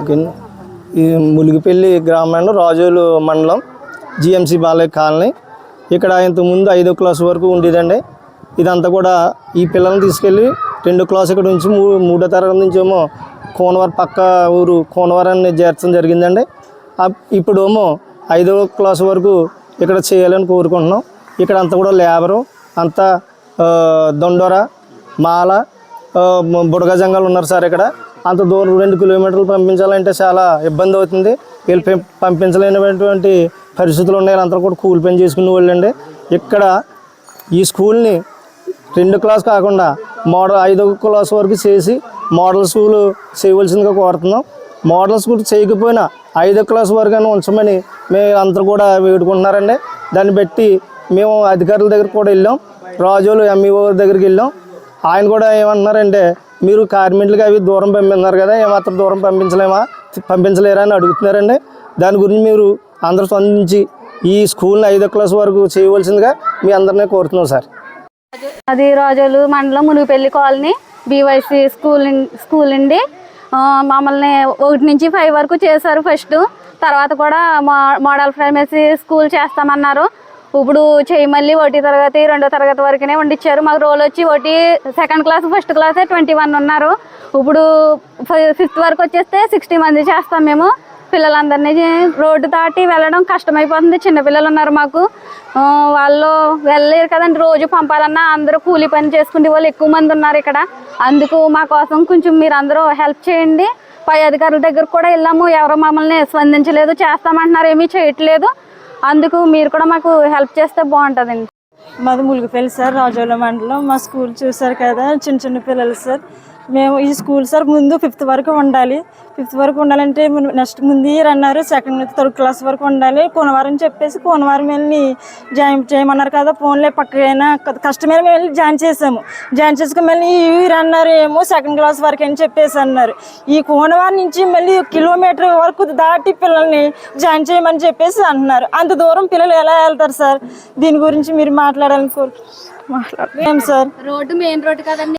Okay. ఈ ములిగిపల్లి గ్రామంలో రాజోలు మండలం జిఎంసి బాలయ్య కాలనీ. ఇక్కడ ఇంతకుముందు ఐదో క్లాస్ వరకు ఉండేదండి. ఇదంతా కూడా ఈ పిల్లల్ని తీసుకెళ్ళి రెండో క్లాస్ ఇక్కడ నుంచి మూ మూడో తరగతి నుంచి ఏమో కోనవరం పక్క ఊరు కోనవరాన్ని చేర్చడం జరిగిందండి. ఇప్పుడేమో ఐదో క్లాస్ వరకు ఇక్కడ చేయాలని కోరుకుంటున్నాం. ఇక్కడ అంతా కూడా లేబరు అంతా దొండొర మాల బుడగ జంగాలు ఉన్నారు సార్ ఇక్కడ. అంత దూరం రెండు కిలోమీటర్లు పంపించాలంటే చాలా ఇబ్బంది అవుతుంది. వీళ్ళు పంపించలేనటువంటి పరిస్థితులు ఉన్నాయి. అందరూ కూడా కూలి పని చేసుకునే వాళ్ళండి. ఇక్కడ ఈ స్కూల్ని రెండు క్లాస్ కాకుండా మోడల్ ఐదో క్లాస్ వరకు చేసి మోడల్ స్కూల్ చేయవలసిందిగా కోరుతున్నాం. మోడల్ స్కూల్ చేయకపోయినా ఐదో క్లాస్ వరకు అని ఉంచమని మేము అందరూ కూడా వేడుకుంటున్నారండి. దాన్ని బట్టి మేము అధికారుల దగ్గర కూడా వెళ్ళాం. రాజులు ఎంఈఓ దగ్గరికి వెళ్ళాం. ఆయన కూడా ఏమంటున్నారంటే మీరు కార్మికులకి అవి దూరం పంపిస్తున్నారు కదా ఏమాత్రం దూరం పంపించలేమా? పంపించలేరా? అని అడుగుతున్నారండి. దాని గురించి మీరు అందరూ స్పందించి ఈ స్కూల్ని ఐదో క్లాస్ వరకు చేయవలసిందిగా మీ అందరినీ కోరుతున్నాం సార్. అది రాజోలు మండలం Munigipalli colony BYC school school అండి. మమ్మల్ని ఒకటి నుంచి ఫైవ్ వరకు చేశారు ఫస్ట్ తర్వాత కూడా మా మోడల్ ప్రైమరీ స్కూల్ చేస్తామన్నారు. ఇప్పుడు చేయి మళ్ళీ ఒకటి తరగతి రెండో తరగతి వరకునే వండిచ్చారు మాకు రోల్ వచ్చి ఒకటి సెకండ్ క్లాస్ ఫస్ట్ క్లాసే ట్వంటీ వన్ ఉన్నారు. ఇప్పుడు ఫిఫ్త్ వరకు వచ్చేస్తే సిక్స్టీ మంది చేస్తాం మేము. పిల్లలందరినీ రోడ్డు దాటి వెళ్ళడం కష్టమైపోతుంది. చిన్నపిల్లలు ఉన్నారు మాకు. వాళ్ళు వెళ్ళలేరు కదండి. రోజు పంపాలన్నా అందరూ కూలి పని చేసుకునే వాళ్ళు ఎక్కువ మంది ఉన్నారు ఇక్కడ. అందుకు మా కోసం కొంచెం మీరు అందరూ హెల్ప్ చేయండి. పై అధికారుల దగ్గర కూడా వెళ్ళాము. ఎవరు మమ్మల్ని స్పందించలేదు చేస్తామంటున్నారు ఏమీ చేయట్లేదు. అందుకు మీరు కూడా మాకు హెల్ప్ చేస్తే బాగుంటుందండి. మాది ములుగుపల్లి సార్ రాజోల మండలం. మా స్కూల్ చూసారు కదా చిన్న చిన్న పిల్లలు సార్. మేము ఈ స్కూల్ సార్ ముందు ఫిఫ్త్ వరకు ఉండాలి. ఫిఫ్త్ వరకు ఉండాలంటే నెక్స్ట్ ముందు ఇయర్ అన్నారు సెకండ్ థర్డ్ క్లాస్ వరకు ఉండాలి. కోనవారం చెప్పేసి కోనవారం వెళ్ళి జాయిన్ చేయమన్నారు కదా ఫోన్లే పక్కైనా కష్టమైన మేము వెళ్ళి జాయిన్ చేసాము జాయిన్ చేసుకుని మళ్ళీ ఈ ఇయర్ అన్నారు ఏమో సెకండ్ క్లాస్ వరకు అని చెప్పేసి అన్నారు. ఈ కోనవారం నుంచి మళ్ళీ కిలోమీటర్ వరకు దాటి పిల్లల్ని జాయిన్ చేయమని చెప్పేసి అంటున్నారు అంత దూరం పిల్లలు ఎలా వెళ్తారు సార్? దీని గురించి మీరు మాట్లాడాలని కోరు మాట్లాడలేము సార్. రోడ్డు మెయిన్ రోడ్డు కదండి.